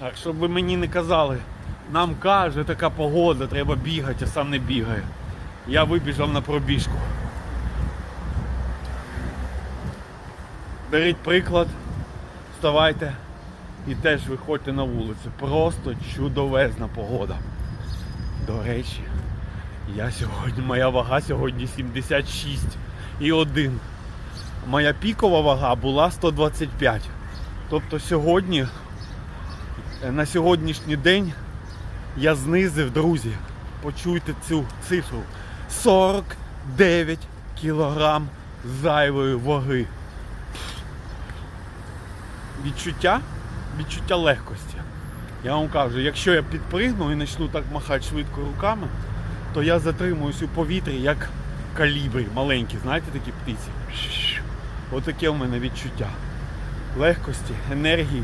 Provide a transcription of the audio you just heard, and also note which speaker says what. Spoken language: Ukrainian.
Speaker 1: Так, щоб ви мені не казали, нам каже така погода, треба бігати, а сам не бігає. Я вибіжав на пробіжку. Беріть приклад, вставайте і теж виходьте на вулицю. Просто чудовезна погода. До речі, я сьогодні, моя вага сьогодні 76 і 1. Моя пікова вага була 125. Тобто сьогодні, на сьогоднішній день я знизив, друзі, почуйте цю цифру. 49 кілограм зайвої ваги. Відчуття? Відчуття легкості. Я вам кажу, якщо я підпригну і почну так махати швидко руками, то я затримуюсь у повітрі як калібри, маленькі, знаєте такі птиці. Отаке в мене відчуття. Легкості, енергії